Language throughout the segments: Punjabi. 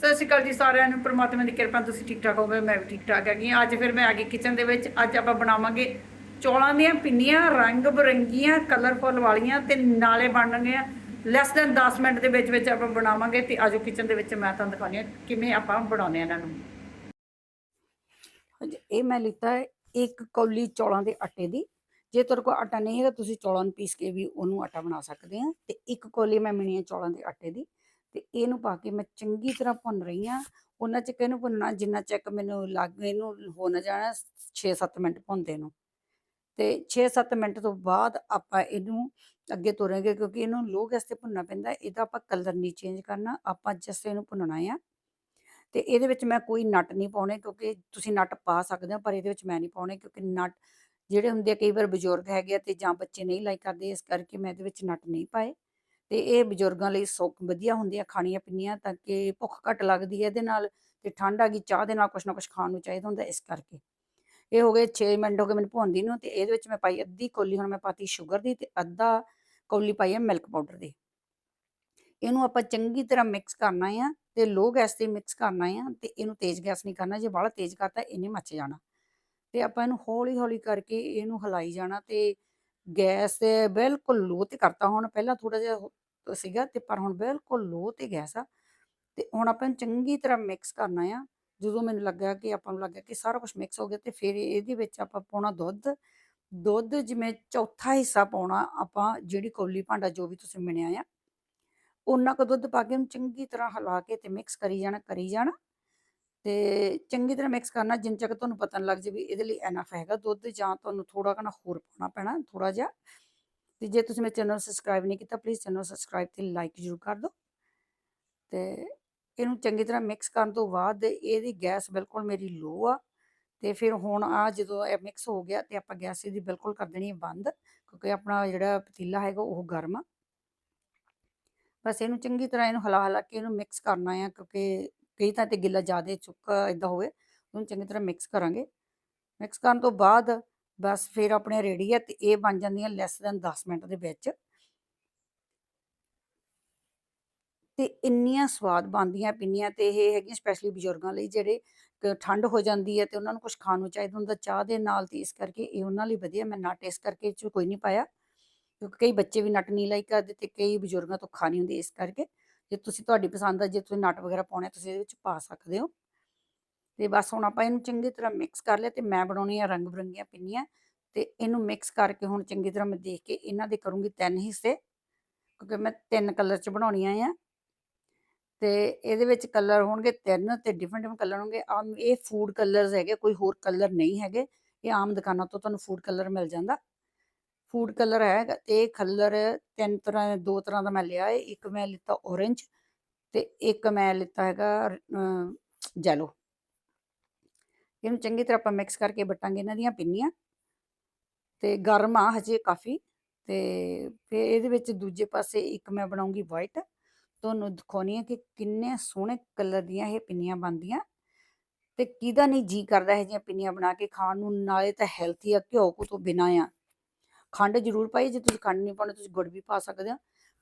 ਸਤਿ ਸ਼੍ਰੀ ਅਕਾਲ ਜੀ ਸਾਰਿਆਂ ਨੂੰ ਪ੍ਰਮਾਤਮਾ ਦੀ ਕਿਰਪਾ ਤੁਸੀਂ ਠੀਕ ਠਾਕ ਹੋਵੇ ਮੈਂ ਵੀ ਠੀਕ ਠਾਕ ਹੈਗੀ ਹਾਂ। ਅੱਜ ਫਿਰ ਮੈਂ ਆ ਗਈ ਕਿਚਨ ਦੇ ਵਿੱਚ। ਅੱਜ ਆਪਾਂ ਬਣਾਵਾਂਗੇ ਚੌਲਾਂ ਦੀਆਂ ਪਿੰਨੀਆਂ ਰੰਗ ਬਰੰਗੀਆਂ ਕਲਰਫੁੱਲ ਵਾਲੀਆਂ ਤੇ ਨਾਲੇ ਬਣਨਗੀਆਂ ਲੈਸ ਦੈਨ 10 ਮਿੰਟ ਦੇ ਵਿੱਚ ਵਿੱਚ ਆਪਾਂ ਬਣਾਵਾਂਗੇ ਤੇ ਆਜੋ ਕਿਚਨ ਦੇ ਵਿੱਚ ਮੈਂ ਤੁਹਾਨੂੰ ਦਿਖਾਉਂਦੀ ਹਾਂ ਕਿਵੇਂ ਆਪਾਂ ਬਣਾਉਂਦੇ ਹਾਂ ਇਹਨਾਂ ਨੂੰ। ਹਾਂਜੀ, ਇਹ ਮੈਂ ਲਿੱਤਾ ਹੈ ਇੱਕ ਕੌਲੀ ਚੌਲਾਂ ਦੇ ਆਟੇ ਦੀ। ਜੇ ਤੁਹਾਡੇ ਕੋਲ ਆਟਾ ਨਹੀਂ ਹੈਗਾ ਤੁਸੀਂ ਚੌਲਾਂ ਨੂੰ ਪੀਸ ਕੇ ਵੀ ਉਹਨੂੰ ਆਟਾ ਬਣਾ ਸਕਦੇ ਆ ਤੇ ਇੱਕ ਕੌਲੀ ਮੈਂ ਮਿਣੀਆਂ ਚੌਲਾਂ ਦੇ ਆਟੇ ਦੀ। ਤੇ ਇਹਨੂੰ ਪਾ ਕੇ ਮੈਂ ਚੰਗੀ ਤਰ੍ਹਾਂ ਭੁੰਨ ਰਹੀ ਆ ਉਹਨਾਂ ਚ ਇਹਨੂੰ ਭੁੰਨਣਾ? ਜਿੰਨਾ ਚੱਕ ਮੈਨੂੰ ਲੱਗ ਇਹਨੂੰ ਹੋ ਨਾ ਜਾਣਾ 6-7 ਮਿੰਟ ਭੁੰਨਦੇ ਨੂੰ। ਤੇ 6-7 ਮਿੰਟ ਤੋਂ ਬਾਅਦ ਆਪਾਂ ਇਹਨੂੰ ਅੱਗੇ ਤੋਰਾਂਗੇ ਕਿਉਂਕਿ ਇਹਨੂੰ ਲੋ ਗੈਸ ਤੇ ਭੁੰਨਣਾ ਪੈਂਦਾ ਇਹਦਾ ਆਪਾਂ ਕਲਰ ਨਹੀਂ ਚੇਂਜ ਕਰਨਾ। ਆਪਾਂ ਜਸਟ ਇਹਨੂੰ ਭੁੰਨਣਾ ਆ। ਤੇ ਇਹਦੇ ਵਿੱਚ ਮੈਂ ਕੋਈ ਨਟ ਨਹੀਂ ਪਾਉਣੇ ਕਿਉਂਕਿ ਤੁਸੀਂ ਨਟ ਪਾ ਸਕਦੇ ਹੋ ਪਰ ਇਹਦੇ ਵਿੱਚ ਮੈਂ ਨਹੀਂ ਪਾਉਣੇ ਕਿਉਂਕਿ ਨਟ ਜਿਹੜੇ ਹੁੰਦੇ ਆ ਕਈ ਵਾਰ ਬਜ਼ੁਰਗ ਹੈਗੇ ਆ ਤੇ ਜਾਂ ਬੱਚੇ ਨਹੀਂ ਲਾਈਕ ਕਰਦੇ ਇਸ ਕਰਕੇ ਮੈਂ ਇਹਦੇ ਵਿੱਚ ਨਟ ਨਹੀਂ ਪਾਏ। ਤੇ ਇਹ ਬਜ਼ੁਰਗਾਂ ਲਈ ਸੌਖ ਵਧੀਆ ਹੁੰਦੀਆਂ ਖਾਣੀਆਂ ਪੀਣੀਆਂ ਤਾਂ ਕਿ ਭੁੱਖ ਘੱਟ ਲੱਗਦੀ ਹੈ ਇਹਦੇ ਨਾਲ ਤੇ ਠੰਡ ਆ ਗਈ, ਚਾਹ ਦੇ ਨਾਲ ਕੁਛ ਨਾ ਕੁਛ ਖਾਣ ਨੂੰ ਚਾਹੀਦਾ ਹੁੰਦਾ ਇਸ ਕਰਕੇ। ਇਹ ਹੋ ਗਏ 6 ਮਿੰਟ ਹੋ ਗਏ ਮੈਨੂੰ ਭੁੰਨਦੀ ਨੂੰ ਤੇ ਇਹਦੇ ਵਿੱਚ ਮੈਂ ਪਾਈ ਅੱਧੀ ਕੌਲੀ, ਹੁਣ ਮੈਂ ਪਾਤੀ ਸ਼ੂਗਰ ਦੀ ਤੇ ਅੱਧਾ ਕੌਲੀ ਪਾਈ ਹੈ ਮਿਲਕ ਪਾਊਡਰ ਦੀ। ਇਹਨੂੰ ਆਪਾਂ ਚੰਗੀ ਤਰ੍ਹਾਂ ਮਿਕਸ ਕਰਨਾ ਆ ਤੇ ਲੋ ਗੈਸ ਤੇ ਮਿਕਸ ਕਰਨਾ ਆ ਤੇ ਇਹਨੂੰ ਤੇਜ਼ ਗੈਸ ਨਹੀਂ ਕਰਨਾ, ਜੇ ਬਾਹਲਾ ਤੇਜ਼ ਕਰਤਾ ਇਹਨੇ ਮੱਚ ਜਾਣਾ। ਤੇ ਆਪਾਂ ਇਹਨੂੰ ਹੌਲੀ ਹੌਲੀ ਕਰਕੇ ਇਹਨੂੰ ਹਿਲਾਈ ਜਾਣਾ ਤੇ ਗੈਸ ਬਿਲਕੁਲ ਲੋ ਤੇ ਕਰਤਾ ਹੁਣ, ਪਹਿਲਾਂ ਥੋੜਾ ਜਿਹਾ ਸੀਗਾ ਤੇ ਪਰ ਹੁਣ ਬਿਲਕੁਲ ਲੋ ਤੇ ਗੈਸ ਆ। ਤੇ ਹੁਣ ਆਪਾਂ ਨੂੰ ਚੰਗੀ ਤਰ੍ਹਾਂ ਮਿਕਸ ਕਰਨਾ ਆ। ਜਦੋਂ ਮੈਨੂੰ ਲੱਗਾ ਕਿ ਆਪਾਂ ਨੂੰ ਲੱਗਾ ਕਿ ਸਾਰਾ ਕੁਝ ਮਿਕਸ ਹੋ ਗਿਆ ਤੇ ਫਿਰ ਇਹਦੇ ਵਿੱਚ ਆਪਾਂ ਪਾਉਣਾ ਦੁੱਧ। ਦੁੱਧ ਜਿਵੇਂ ਚੌਥਾ ਹਿੱਸਾ ਪਾਉਣਾ ਆਪਾਂ ਜਿਹੜੀ ਕੌਲੀ ਭਾਂਡਾ ਜੋ ਵੀ ਤੁਸੀਂ ਮਿਣਿਆ ਆ। ਉਹਨਾਂ ਕੁ ਦੁੱਧ ਪਾ ਕੇ ਉਹਨੂੰ ਚੰਗੀ ਤਰ੍ਹਾਂ ਹਿਲਾ ਕੇ ਤੇ ਮਿਕਸ ਕਰੀ ਜਾਣਾ ਕਰੀ ਜਾਣਾ। ਤੇ ਚੰਗੀ ਤਰ੍ਹਾਂ ਮਿਕਸ ਕਰਨਾ ਜਿੰਨ ਚੱਕ ਤੁਹਾਨੂੰ ਪਤਾ ਨਾ ਲੱਗ ਜੇ ਵੀ ਇਹਦੇ ਲਈ ਐਨਫ ਹੈਗਾ ਦੁੱਧ ਜਾਂ ਤੁਹਾਨੂੰ ਥੋੜਾ ਘਣਾ ਹੋਰ ਪਾਉਣਾ ਪੈਣਾ ਥੋੜਾ ਜਿਹਾ। ਤੇ ਜੇ ਤੁਸੀਂ ਮੇਰੇ ਚੈਨਲ ਸਬਸਕ੍ਰਾਈਬ ਨਹੀਂ ਕੀਤਾ ਪਲੀਜ਼ ਚੈਨਲ ਸਬਸਕ੍ਰਾਈਬ ਤੇ ਲਾਈਕ ਜ਼ਰੂਰ ਕਰ ਦਿਓ ਤੇ ਇਹਨੂੰ ਚੰਗੀ ਤਰ੍ਹਾਂ ਮਿਕਸ ਕਰਨ ਤੋਂ ਬਾਅਦ ਇਹਦੀ ਗੈਸ ਬਿਲਕੁਲ ਮੇਰੀ ਲੋ ਆ ਤੇ ਫਿਰ ਹੁਣ ਆ ਜਦੋਂ ਇਹ ਮਿਕਸ ਹੋ ਗਿਆ ਤੇ ਆਪਾਂ ਗੈਸ ਇਹਦੀ ਬਿਲਕੁਲ ਕਰ ਦੇਣੀ ਹੈ ਬੰਦ ਕਿਉਂਕਿ ਆਪਣਾ ਜਿਹੜਾ ਪਤੀਲਾ ਹੈਗਾ ਉਹ ਗਰਮ ਆ ਬਸ ਇਹਨੂੰ ਚੰਗੀ ਤਰ੍ਹਾਂ ਇਹਨੂੰ ਹਲਾ ਹਿਲਾ ਕੇ ਇਹਨੂੰ ਮਿਕਸ ਕਰਨਾ ਆ ਕਿਉਂਕਿ ਕਈ ਤਾਂ ਤੇ ਗਿੱਲਾ ਜ਼ਿਆਦਾ ਚੁੱਕਾ ਇਦਾਂ ਹੋਵੇ ਉਹਨੂੰ ਚੰਗੀ ਤਰ੍ਹਾਂ ਮਿਕਸ ਕਰਾਂਗੇ ਮਿਕਸ ਕਰਨ ਤੋਂ ਬਾਅਦ ਬਸ ਫਿਰ ਆਪਣੇ ਰੈਡੀ ਹੈ ਤੇ ਇਹ ਬਣ ਜਾਂਦੀਆਂ ਲੈਸ ਦੈਨ 10 ਮਿੰਟ ਦੇ ਵਿੱਚ। ਤੇ ਇੰਨੀਆਂ ਸਵਾਦ ਬਣਦੀਆਂ ਪਿੰਨੀਆਂ ਤੇ ਇਹ ਹੈਗੀਆਂ ਸਪੈਸ਼ਲੀ ਬਜ਼ੁਰਗਾਂ ਲਈ ਜਿਹੜੇ ਠੰਡ ਹੋ ਜਾਂਦੀ ਹੈ ਤੇ ਉਹਨਾਂ ਨੂੰ ਕੁਝ ਖਾਣ ਨੂੰ ਚਾਹੀਦਾ ਹੁੰਦਾ ਚਾਹ ਦੇ ਨਾਲ ਤੇ ਇਸ ਕਰਕੇ ਇਹ ਉਹਨਾਂ ਲਈ ਵਧੀਆ, ਮੈਂ ਨਟ ਇਸ ਕਰਕੇ ਇਹ 'ਚ ਕੋਈ ਨਹੀਂ ਪਾਇਆ। ਕਿਉਂਕਿ ਕਈ ਬੱਚੇ ਵੀ ਨਟ ਨਹੀਂ ਲਾਈਕ ਕਰਦੇ ਤੇ ਕਈ ਬਜ਼ੁਰਗਾਂ ਤੋਂ ਖਾਣੀ ਹੁੰਦੀ ਇਸ ਕਰਕੇ। ਜੇ ਤੁਸੀਂ ਤੁਹਾਡੀ ਪਸੰਦ ਆ, ਜੇ ਤੁਸੀਂ ਨਟ ਵਗੈਰਾ ਪਾਉਣੇ ਤੁਸੀਂ ਇਹਦੇ ਵਿੱਚ ਪਾ ਸਕਦੇ ਹੋ। ਤੇ ਬਸ ਹੁਣ ਆਪਾਂ ਇਹਨੂੰ ਚੰਗੀ ਤਰ੍ਹਾਂ ਮਿਕਸ ਕਰ ਲਿਆ ਤੇ ਮੈਂ ਬਣਾਉਣੀ ਆ ਰੰਗ ਬਰੰਗੀਆਂ ਪਿੰਨੀਆਂ ਤੇ ਇਹਨੂੰ ਮਿਕਸ ਕਰਕੇ ਹੁਣ ਚੰਗੀ ਤਰ੍ਹਾਂ ਮੈਂ ਦੇਖ ਕੇ ਇਹਨਾਂ ਦੇ ਕਰੂੰਗੀ ਤਿੰਨ ਹਿੱਸੇ, ਕਿਉਂਕਿ ਮੈਂ ਤਿੰਨ ਕਲਰ ਚ ਬਣਾਉਣੀਆਂ ਆ। ਤੇ ਇਹਦੇ ਵਿੱਚ ਕਲਰ ਹੋਣਗੇ ਤਿੰਨ ਤੇ ਡਿਫਰੈਂਟ ਡਿਫਰੈਂਟ ਕਲਰ ਹੋਣਗੇ। ਆ ਇਹ ਫੂਡ ਕਲਰਸ ਹੈਗੇ, ਕੋਈ ਹੋਰ ਕਲਰ ਨਹੀਂ ਹੈਗੇ। ਇਹ ਆਮ ਦੁਕਾਨਾਂ ਤੋਂ ਤੁਹਾਨੂੰ ਫੂਡ ਕਲਰ ਮਿਲ ਜਾਂਦਾ। ਫੂਡ ਕਲਰ ਹੈ ਤੇ ਇਹ ਕਲਰ ਤਿੰਨ ਤਰ੍ਹਾਂ, ਦੋ ਤਰ੍ਹਾਂ ਦਾ ਮੈਂ ਲਿਆ ਹੈ ਇੱਕ ਮੈਂ ਲਿੱਤਾ orange ਤੇ ਇੱਕ ਮੈਂ ਲਿੱਤਾ ਹੈਗਾ ਜੈਲੋ ਇਹਨੂੰ ਚੰਗੀ ਤਰ੍ਹਾਂ ਆਪਾਂ ਮਿਕਸ ਕਰਕੇ ਬਟਾਂਗੇ ਇਹਨਾਂ ਦੀਆਂ ਪਿੰਨੀਆਂ। ਤੇ ਗਰਮ ਆ ਹਜੇ ਕਾਫੀ। ਤੇ ਫਿਰ ਇਹਦੇ ਵਿੱਚ ਦੂਜੇ ਪਾਸੇ ਇੱਕ ਮੈਂ ਬਣਾਉਂਗੀ ਵਾਈਟ ਤੁਹਾਨੂੰ ਦਿਖਾਉਣੀ ਹੈ ਕਿ ਕਿੰਨੇ ਸੋਹਣੇ ਕਲਰ ਦੀਆਂ ਇਹ ਪਿੰਨੀਆਂ ਬਣਦੀਆਂ। ਤੇ ਕਿਹਦਾ ਨਹੀਂ ਜੀ ਕਰਦਾ ਇਹ ਜਿਹੀਆਂ ਪਿੰਨੀਆਂ ਬਣਾ ਕੇ ਖਾਣ ਨੂੰ, ਨਾਲੇ ਤਾਂ ਹੈਲਥੀ ਆ, ਘਿਓ ਘੂ ਤੋਂ ਬਿਨਾਂ ਆ। ਖੰਡ ਜ਼ਰੂਰ ਪਾਈ, ਜੇ ਤੁਸੀਂ ਖੰਡ ਨਹੀਂ ਪਾਉਣੀ ਤੁਸੀਂ ਗੁੜ ਵੀ ਪਾ ਸਕਦੇ ਹੋ।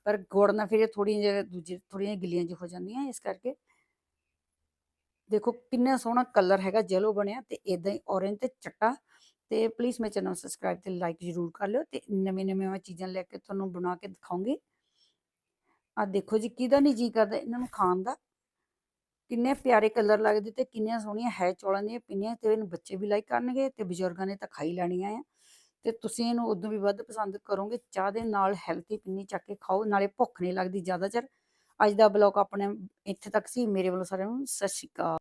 ਪਰ ਗੁੜ ਨਾਲ ਫਿਰ ਇਹ ਥੋੜੀਆਂ ਜਿਹਾ ਦੂਜੀ ਥੋੜੀਆਂ ਗਿੱਲੀਆਂ ਜਿਹੀ ਹੋ ਜਾਂਦੀਆਂ ਇਸ ਕਰਕੇ। ਦੇਖੋ ਕਿੰਨਾ ਸੋਹਣਾ ਕਲਰ ਹੈਗਾ ਜੈਲੋ ਬਣਿਆ ਤੇ ਇਦਾਂ ਹੀ orange ਤੇ ਚਟਾ ਤੇ ਪਲੀਜ਼ ਮੇਰੇ ਚੈਨਲ ਨੂੰ ਸਬਸਕ੍ਰਾਈਬ ਤੇ ਲਾਈਕ ਜ਼ਰੂਰ ਕਰ ਲਿਓ ਤੇ ਨਵੇਂ ਨਵੇਂ ਮੈਂ ਚੀਜ਼ਾਂ ਲੈ ਕੇ ਤੁਹਾਨੂੰ ਬਣਾ ਕੇ ਦਿਖਾਉਂਗੀ। ਆ ਦੇਖੋ ਜੀ ਕਿਹਦਾ ਨਹੀਂ ਜੀ ਕਰਦਾ ਇਹਨਾਂ ਨੂੰ ਖਾਣ ਦਾ। ਕਿੰਨੇ ਪਿਆਰੇ ਕਲਰ ਲੱਗਦੇ ਤੇ ਕਿੰਨੀਆਂ ਸੋਹਣੀਆਂ ਹੈ ਚੌਲਾਂ ਦੀਆਂ ਪਿੰਨੀਆਂ ਤੇ ਇਹਨੂੰ ਬੱਚੇ ਵੀ ਲਾਈਕ ਕਰਨਗੇ ਤੇ ਬਜ਼ੁਰਗਾਂ ਨੇ ਤਾਂ ਖਾਈ ਲੈਣੀਆਂ ਆ। ਤੇ ਤੁਸੀਂ ਇਹਨੂੰ ਉਦੋਂ ਵੀ ਵੱਧ ਪਸੰਦ ਕਰੋਗੇ, ਚਾਹ ਦੇ ਨਾਲ ਹੈਲਥੀ ਪਿੰਨੀ ਚੱਕ ਕੇ ਖਾਓ, ਨਾਲੇ ਭੁੱਖ ਨਹੀਂ ਲੱਗਦੀ ਜ਼ਿਆਦਾ ਚਿਰ। ਅੱਜ ਦਾ ਬਲੌਗ ਆਪਣੇ ਇੱਥੇ ਤੱਕ ਸੀ, ਮੇਰੇ ਵੱਲੋਂ ਸਾਰਿਆਂ ਨੂੰ ਸਤਿ ਸ਼੍ਰੀ ਅਕਾਲ।